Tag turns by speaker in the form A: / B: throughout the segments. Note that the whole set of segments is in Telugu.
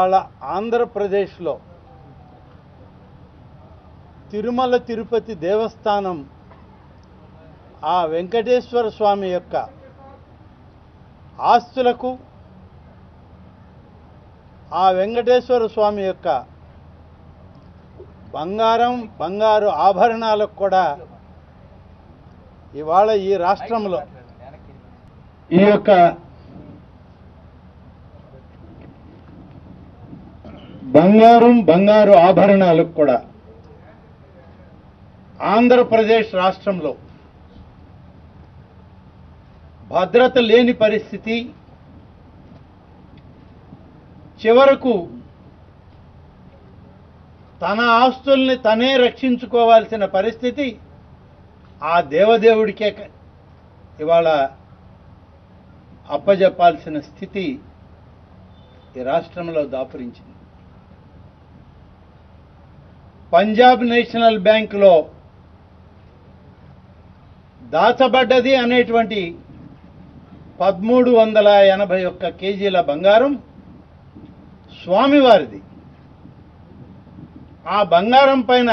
A: ఇవాళ ఆంధ్రప్రదేశ్లో తిరుమల తిరుపతి దేవస్థానం ఆ వెంకటేశ్వర స్వామి యొక్క ఆస్తులకు ఆ వెంకటేశ్వర స్వామి యొక్క బంగారం బంగారు ఆభరణాలకు కూడా ఇవాళ ఈ రాష్ట్రంలో ఈ యొక్క బంగారం బంగారు ఆభరణాలకు కూడా. ఆంధ్రప్రదేశ్ రాష్ట్రంలో భద్రత లేని పరిస్థితి చివరకు తన ఆస్తుల్ని తనే రక్షించుకోవాల్సిన పరిస్థితి ఆ దేవదేవుడికే క- ఇవాళ అప్పజెప్పాల్సిన స్థితి ఈ రాష్ట్రంలో దాపురించింది. పంజాబ్ నేషనల్ బ్యాంకులో దాచబడ్డది అనేటువంటి పదమూడు వందల ఎనభై ఒక్క కేజీల బంగారం స్వామివారిది. ఆ బంగారం పైన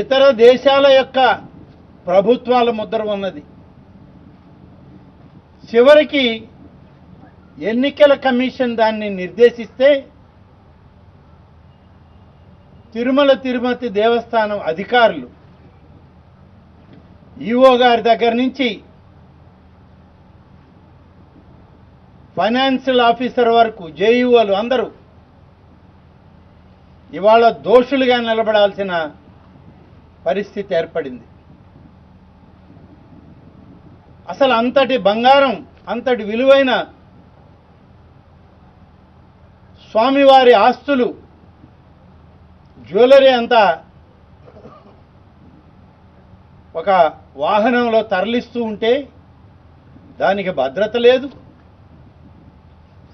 A: ఇతర దేశాల యొక్క ప్రభుత్వాల ముద్ర ఉన్నది. చివరికి ఎన్నికల కమిషన్ దాన్ని నిర్దేశిస్తే తిరుమల తిరుమతి దేవస్థానం అధికారులు. ఈఓ గారి దగ్గర నుంచి ఫైనాన్షియల్ ఆఫీసర్ వరకు జేఈఓలు అందరూ ఇవాళ దోషులుగా నిలబడాల్సిన పరిస్థితి ఏర్పడింది. అసలు అంతటి బంగారం అంతటి విలువైన స్వామివారి ఆస్తులు జ్యువెలరీ అంతా ఒక వాహనంలో తరలిస్తూ ఉంటే దానికి భద్రత లేదు.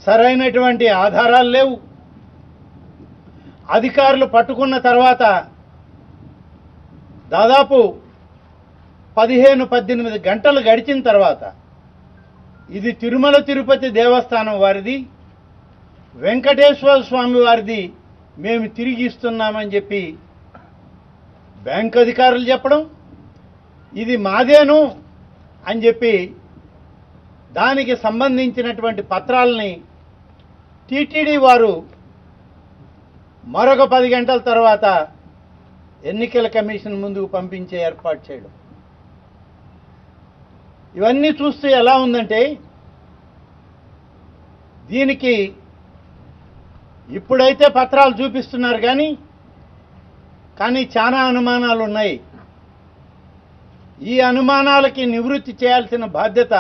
A: సరైనటువంటి ఆధారాలు లేవు. అధికారులు పట్టుకున్న తర్వాత దాదాపు పదిహేను పద్దెనిమిది గంటలు గడిచిన తర్వాత ఇది తిరుమల తిరుపతి దేవస్థానం వారిది వెంకటేశ్వర స్వామి వారిది మేము తిరిగి ఇస్తున్నామని చెప్పి బ్యాంక్ అధికారులు చెప్పడం ఇది మాదేను అని చెప్పి దానికి సంబంధించినటువంటి పత్రాలని టీటీడీ వారు మరొక పది గంటల తర్వాత ఎన్నికల కమిషన్ ముందుకు పంపించే ఏర్పాటు చేయడం. ఇవన్నీ చూస్తే ఎలా ఉందంటే దీనికి ఇప్పుడైతే పత్రాలు చూపిస్తున్నారు కానీ కానీ చాలా అనుమానాలు ఉన్నాయి. ఈ అనుమానాలకి నివృత్తి చేయాల్సిన బాధ్యత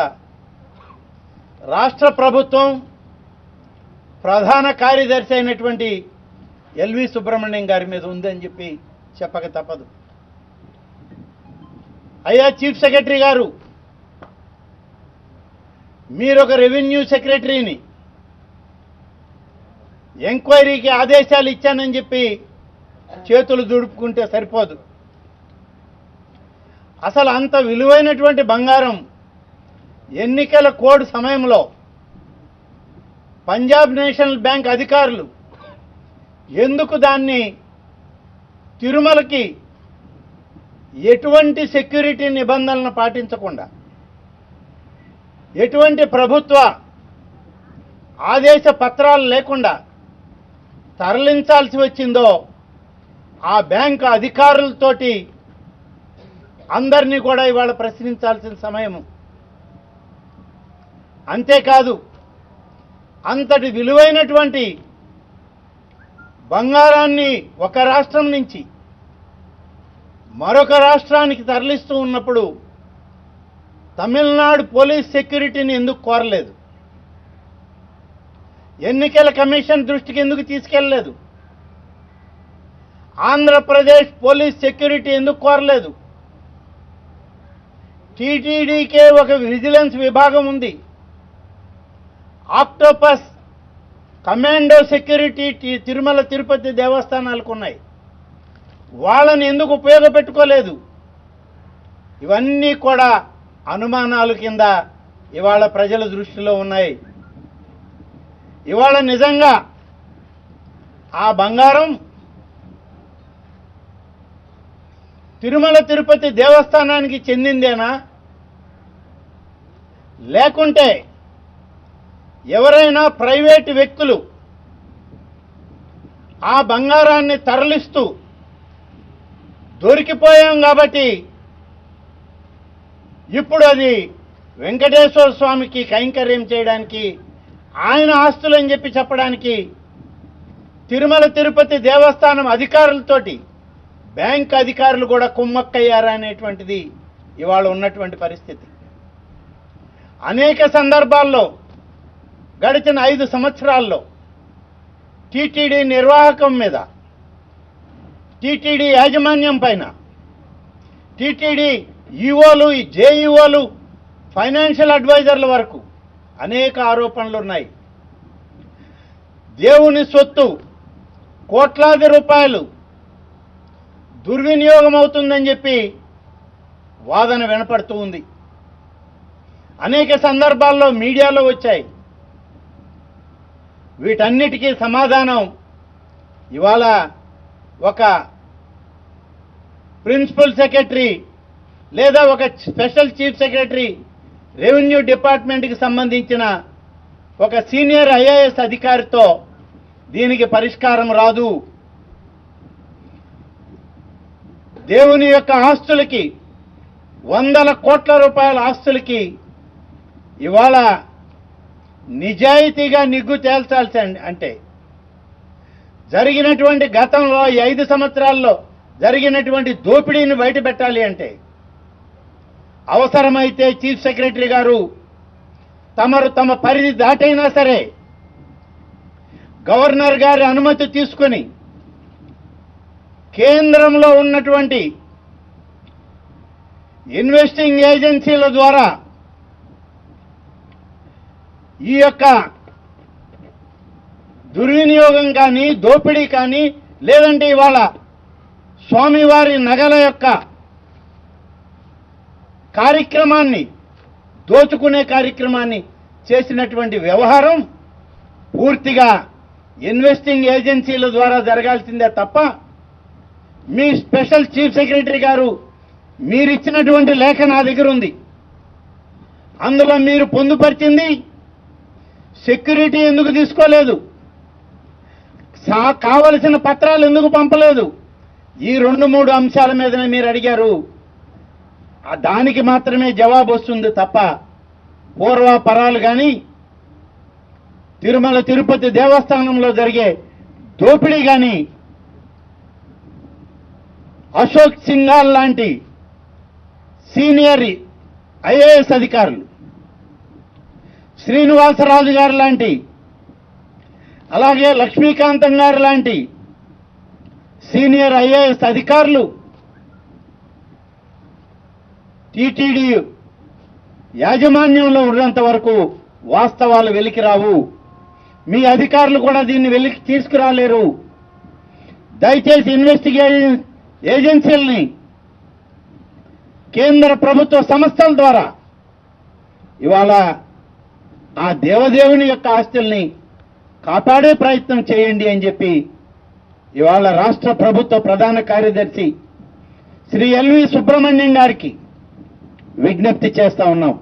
A: రాష్ట్ర ప్రభుత్వం ప్రధాన కార్యదర్శి అయినటువంటి ఎల్వి సుబ్రహ్మణ్యం గారి మీద ఉందని చెప్పి చెప్పక తప్పదు. అయ్యా చీఫ్ సెక్రటరీ గారు మీరు ఒక రెవెన్యూ సెక్రటరీని ఎంక్వైరీకి ఆదేశాలు ఇచ్చానని చెప్పి చేతులు దుడుపుకుంటే సరిపోదు. అసలు అంత విలువైనటువంటి బంగారం ఎన్నికల కోడ్ సమయంలో పంజాబ్ నేషనల్ బ్యాంక్ అధికారులు ఎందుకు దాన్ని తిరుమలకి ఎటువంటి సెక్యూరిటీ నిబంధనలను పాటించకుండా ఎటువంటి ప్రభుత్వ ఆదేశ పత్రాలు లేకుండా తరలించాల్సి వచ్చిందో ఆ బ్యాంకు అధికారులతోటి అందరినీ కూడా ఇవాళ ప్రశ్నించాల్సిన సమయము. అంతేకాదు అంతటి విలువైనటువంటి బంగారాన్ని ఒక రాష్ట్రం నుంచి మరొక రాష్ట్రానికి తరలిస్తూ ఉన్నప్పుడు తమిళనాడు పోలీస్ సెక్యూరిటీని ఎందుకు కోరలేదు? ఎన్నికల కమిషన్ దృష్టికి ఎందుకు తీసుకెళ్ళలేదు ఆంధ్రప్రదేశ్ పోలీస్ సెక్యూరిటీ ఎందుకు కోరలేదు? టీటీడీకే ఒక విజిలెన్స్ విభాగం ఉంది. Octopus commando security Tirumala Tirupati దేవస్థానాలకు ఉన్నాయి. వాళ్ళని ఎందుకు ఉపయోగపెట్టుకోలేదు? ఇవన్నీ కూడా అనుమానాలు కింద ఇవాళ ప్రజల దృష్టిలో ఉన్నాయి. ఇవాళ నిజంగా ఆ బంగారం తిరుమల తిరుపతి దేవస్థానానికి చెందిందేనా? లేకుంటే ఎవరైనా ప్రైవేటు వ్యక్తులు ఆ బంగారాన్ని తరలిస్తూ దొరికిపోయాం కాబట్టి ఇప్పుడు అది వెంకటేశ్వర స్వామికి కైంకర్యం చేయడానికి ఆయన ఆస్తులని చెప్పి చెప్పడానికి తిరుమల తిరుపతి దేవస్థానం అధికారులతోటి బ్యాంక్ అధికారులు కూడా కుమ్మక్కయ్యారా అనేటువంటిది ఇవాళ ఉన్నటువంటి పరిస్థితి. అనేక సందర్భాల్లో గడిచిన ఐదు సంవత్సరాల్లో టీటీడీ నిర్వాహకం మీద టీటీడీ యాజమాన్యం పైన టీటీడీ ఈఓలు జేఈఓలు ఫైనాన్షియల్ అడ్వైజర్ల వరకు అనేక ఆరోపణలు ఉన్నాయి దేవుని సొత్తు కోట్లాది రూపాయలు దుర్వినియోగం అవుతుందని చెప్పి వాదన వినపడుతూ ఉంది. అనేక సందర్భాల్లో మీడియాలో వచ్చాయి. వీటన్నిటికీ సమాధానం ఇవాళ ఒక ప్రిన్సిపల్ సెక్రటరీ లేదా ఒక స్పెషల్ చీఫ్ సెక్రటరీ రెవెన్యూ డిపార్ట్మెంట్కి సంబంధించిన ఒక సీనియర్ ఐఏఎస్ అధికారితో దీనికి పరిష్కారం రాదు. దేవుని యొక్క ఆస్తులకి వందల కోట్ల రూపాయల ఆస్తులకి ఇవాళ నిజాయితీగా నిగ్గు తేల్చాల్సి అంటే జరిగినటువంటి గతంలో ఈ ఐదు సంవత్సరాల్లో జరిగినటువంటి దోపిడీని బయట పెట్టాలి అంటే అవసరమైతే చీఫ్ సెక్రటరీ గారు తమరు తమ పరిధి దాటైనా సరే గవర్నర్ గారి అనుమతి తీసుకొని కేంద్రంలో ఉన్నటువంటి ఇన్వెస్టింగ్ ఏజెన్సీల ద్వారా ఈ యొక్క దుర్వినియోగం కానీ దోపిడీ కానీ లేదంటే ఇవాళ స్వామివారి నగల యొక్క కార్యక్రమాన్ని దోచుకునే కార్యక్రమాన్ని చేసినటువంటి వ్యవహారం పూర్తిగా ఇన్వెస్టింగ్ ఏజెన్సీల ద్వారా జరగాల్సిందే తప్ప మీ స్పెషల్ చీఫ్ సెక్రటరీ గారు మీరిచ్చినటువంటి లేఖ నా దగ్గర ఉంది. అందులో మీరు పొందుపరిచింది సెక్యూరిటీ ఎందుకు తీసుకోలేదు? సా- కావలసిన పత్రాలు ఎందుకు పంపలేదు? ఈ రెండు మూడు అంశాల మీదనే మీరు అడిగారు. దానికి మాత్రమే జవాబు వస్తుంది తప్ప పూర్వాపరాలు కానీ తిరుమల తిరుపతి దేవస్థానంలో జరిగే దోపిడీ కానీ అశోక్ సింఘాల్ లాంటి సీనియర్ ఐఏఎస్ అధికారులు శ్రీనివాసరాజు గారు లాంటి అలాగే లక్ష్మీకాంతం గారు లాంటి సీనియర్ ఐఏఎస్ అధికారులు టీటీడీ యాజమాన్యంలో ఉన్నంత వరకు వాస్తవాలు వెలికి రావు మీ అధికారులు కూడా దీన్ని వెలికి తీసుకురాలేరు. దయచేసి ఇన్వెస్టిగేషన్ ఏజెన్సీలని కేంద్ర ప్రభుత్వ సంస్థల ద్వారా ఇవాళ ఆ దేవదేవుని యొక్క ఆస్తుల్ని కాపాడే ప్రయత్నం చేయండి అని చెప్పి ఇవాళ రాష్ట్ర ప్రభుత్వ ప్రధాన కార్యదర్శి శ్రీ ఎల్వి సుబ్రహ్మణ్యం గారికి విజ్ఞప్తి చేస్తా ఉన్నాం.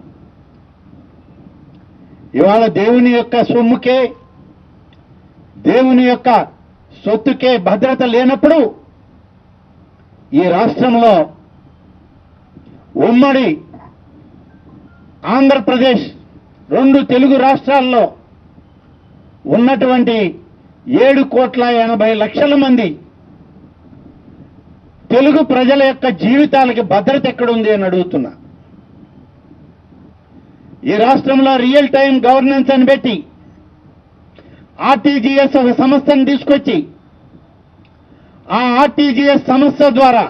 A: ఇవాళ దేవుని యొక్క సొమ్ముకే దేవుని యొక్క సొత్తుకే భద్రత లేనప్పుడు ఈ రాష్ట్రంలో ఉమ్మడి ఆంధ్రప్రదేశ్ రెండు తెలుగు రాష్ట్రాల్లో ఉన్నటువంటి ఏడు కోట్ల ఎనభై లక్షల మంది తెలుగు ప్రజల యొక్క జీవితాలకి భద్రత ఎక్కడుంది అని అడుగుతున్నా. ఈ రాష్ట్రంలో రియల్ టైం గవర్నెన్స్ అని పెట్టి ఆర్టీజీఎస్ ఒక సంస్థను తీసుకొచ్చి ఆ ఆర్టీజీఎస్ సంస్థ ద్వారా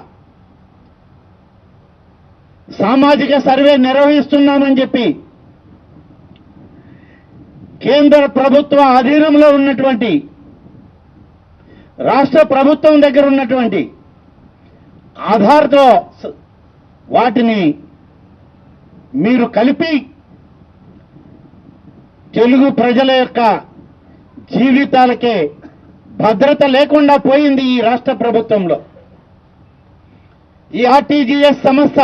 A: సామాజిక సర్వే నిర్వహిస్తున్నామని చెప్పి కేంద్ర ప్రభుత్వ అధీనంలో ఉన్నటువంటి రాష్ట్ర ప్రభుత్వం దగ్గర ఉన్నటువంటి ఆధార్తో వాటిని మీరు కలిపి తెలుగు ప్రజల యొక్క జీవితాలకే భద్రత లేకుండా పోయింది ఈ రాష్ట్ర ప్రభుత్వంలో. ఈ ఆర్టీజీఎస్ సంస్థ